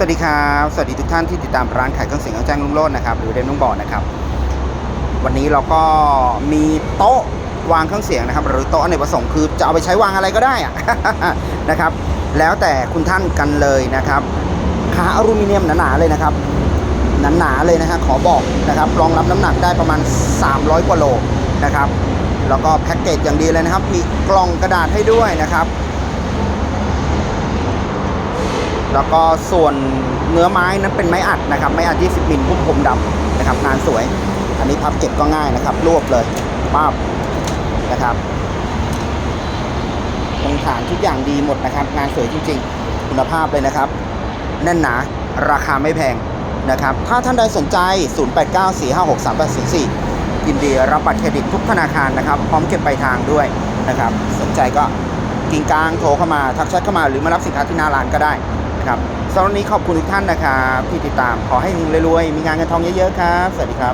สวัสดีครับ สวัสดีทุกท่านที่ติดตามร้านขายเครื่องเสียงของแจ้งลุงโลดนะครับหรือเดนลุงบอดนะครับ วันนี้เราก็มีโต๊ะวางเครื่องเสียงนะครับ หรือโต๊ะอเนประสงค์คือจะเอาไปใช้วางอะไรก็ได้นะครับ แล้วแต่คุณท่านกันเลยนะครับขาอลูมิเนียมหนาๆเลยนะครับหนาๆเลยนะฮะขอบอกนะครับรองรับน้ำหนักได้ประมาณ 300 กว่าโลนะครับ แล้วก็แพ็กเกจอย่างดีเลยนะครับ มีกล่องกระดาษให้ด้วยนะครับ แล้วก็ส่วนเนื้อไม้นั้นเป็นไม้อัดนะครับ ไม้อัด 20มิลพุ่มพรมดำนะครับ งานสวย อันนี้พับเก็บก็ง่ายนะครับ รวบเลยป้าบนะครับตรงฐานทุกอย่างดีหมดนะครับ งานสวยจริงๆ คุณภาพเลยนะครับ แน่นหนา ราคาไม่แพงนะครับ ถ้าท่านใดสนใจ 0894563804ยินดีรับบัตรเครดิตทุกธนาคารนะครับ พร้อมเก็บปลายทางด้วยนะครับ สนใจก็กิ่งกลางโทรเข้ามา ทักแชทเข้ามาหรือมารับสินค้าที่หน้าร้านก็ได้ นะครับสำหรับวันนี้ขอบคุณทุกท่านนะครับที่ติดตามขอให้รวยๆมีงานเงินทองเยอะๆครับ สวัสดีครับ